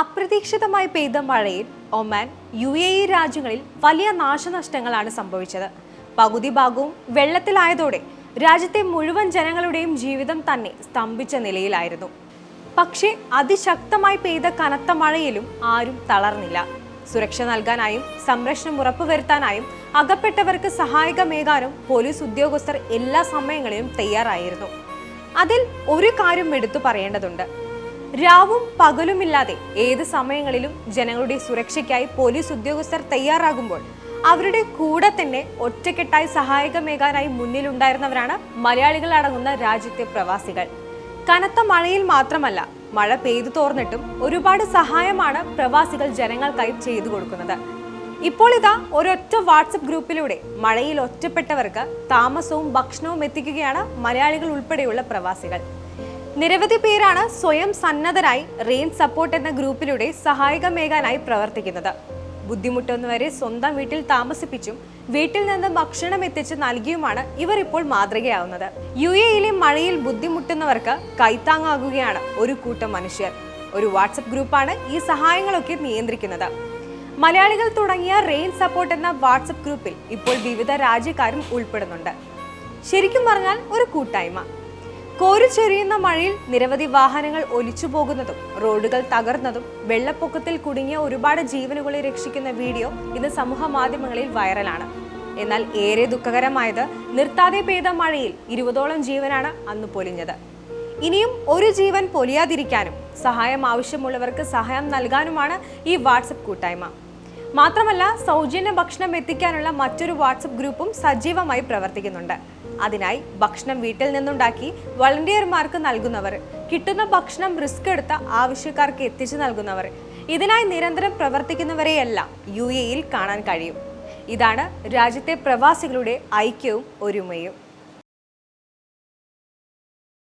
അപ്രതീക്ഷിതമായി പെയ്ത മഴയിൽ ഒമാൻ യു എ ഇ രാജ്യങ്ങളിൽ വലിയ നാശനഷ്ടങ്ങളാണ് സംഭവിച്ചത്. പകുതി ഭാഗവും വെള്ളത്തിലായതോടെ രാജ്യത്തെ മുഴുവൻ ജനങ്ങളുടെയും ജീവിതം തന്നെ സ്തംഭിച്ച നിലയിലായിരുന്നു. പക്ഷേ അതിശക്തമായി പെയ്ത കനത്ത മഴയിലും ആരും തളർന്നില്ല. സുരക്ഷ നൽകാനായും സംരക്ഷണം ഉറപ്പുവരുത്താനായും അകപ്പെട്ടവർക്ക് സഹായകമേകാനും പോലീസ് ഉദ്യോഗസ്ഥർ എല്ലാ സമയങ്ങളിലും തയ്യാറായിരുന്നു. അതിൽ ഒരു കാര്യം എടുത്തു പറയേണ്ടതുണ്ട്. രാവും പകലുമില്ലാതെ ഏത് സമയങ്ങളിലും ജനങ്ങളുടെ സുരക്ഷയ്ക്കായി പോലീസ് ഉദ്യോഗസ്ഥർ തയ്യാറാകുമ്പോൾ അവരുടെ കൂടെ തന്നെ ഒറ്റക്കെട്ടായി സഹായകമേകാനായി മുന്നിലുണ്ടായിരുന്നവരാണ് മലയാളികൾ അടങ്ങുന്ന രാജ്യത്തെ പ്രവാസികൾ. കനത്ത മഴയിൽ മാത്രമല്ല മഴ പെയ്തു തോർന്നിട്ടും ഒരുപാട് സഹായമാണ് പ്രവാസികൾ ജനങ്ങൾക്കായി ചെയ്തു കൊടുക്കുന്നത്. ഇപ്പോൾ ഇതാ ഒരൊറ്റ വാട്സപ്പ് ഗ്രൂപ്പിലൂടെ മഴയിൽ ഒറ്റപ്പെട്ടവർക്ക് താമസവും ഭക്ഷണവും എത്തിക്കുകയാണ് മലയാളികൾ ഉൾപ്പെടെയുള്ള പ്രവാസികൾ. നിരവധി പേരാണ് സ്വയം സന്നദ്ധരായി റെയിൻ സപ്പോർട്ട് എന്ന ഗ്രൂപ്പിലൂടെ സഹായകമേകാനായി പ്രവർത്തിക്കുന്നത്. ബുദ്ധിമുട്ടുന്നവരെ സ്വന്തം വീട്ടിൽ താമസിപ്പിച്ചും വീട്ടിൽ നിന്ന് ഭക്ഷണം എത്തിച്ച് നൽകിയുമാണ് ഇവർ ഇപ്പോൾ മാതൃകയാവുന്നത്. യു എയിലെ മഴയിൽ ബുദ്ധിമുട്ടുന്നവർക്ക് കൈത്താങ്ങാകുകയാണ് ഒരു കൂട്ടം മനുഷ്യർ. ഒരു വാട്സപ്പ് ഗ്രൂപ്പാണ് ഈ സഹായങ്ങളൊക്കെ നിയന്ത്രിക്കുന്നത്. മലയാളികൾ തുടങ്ങിയ റെയിൻ സപ്പോർട്ട് എന്ന വാട്സപ്പ് ഗ്രൂപ്പിൽ ഇപ്പോൾ വിവിധ രാജ്യക്കാരും ഉൾപ്പെടുന്നുണ്ട്. ശരിക്കും പറഞ്ഞാൽ ഒരു കൂട്ടായ്മ. കോരിച്ചൊരിയുന്ന മഴയിൽ നിരവധി വാഹനങ്ങൾ ഒലിച്ചു പോകുന്നതും റോഡുകൾ തകർന്നതും വെള്ളപ്പൊക്കത്തിൽ കുടുങ്ങിയ ഒരുപാട് ജീവനുകളെ രക്ഷിക്കുന്ന വീഡിയോ ഇന്ന് സമൂഹ മാധ്യമങ്ങളിൽ വൈറലാണ്. എന്നാൽ ഏറെ ദുഃഖകരമായത് നിർത്താതെ പെയ്ത മഴയിൽ ഇരുപതോളം ജീവനാണ് അന്ന് പൊലിഞ്ഞത്. ഇനിയും ഒരു ജീവൻ പൊലിയാതിരിക്കാനും സഹായം ആവശ്യമുള്ളവർക്ക് സഹായം നൽകാനുമാണ് ഈ വാട്സപ്പ് കൂട്ടായ്മ. മാത്രമല്ല സൗജന്യ ഭക്ഷണം എത്തിക്കാനുള്ള മറ്റൊരു വാട്സപ്പ് ഗ്രൂപ്പും സജീവമായി പ്രവർത്തിക്കുന്നുണ്ട്. അതിനായി ഭക്ഷണം വീട്ടിൽ നിന്നുണ്ടാക്കി വളണ്ടിയർമാർക്ക് നൽകുന്നവർ കിട്ടുന്ന ഭക്ഷണം റിസ്ക് എടുത്ത ആവശ്യക്കാർക്ക് എത്തിച്ചു നൽകുന്നവർ. ഇതിനായി നിരന്തരം പ്രവർത്തിക്കുന്നവരെയെല്ലാം യു എയിൽ കാണാൻ കഴിയും. ഇതാണ് രാജ്യത്തെ പ്രവാസികളുടെ ഐക്യവും ഒരുമയും.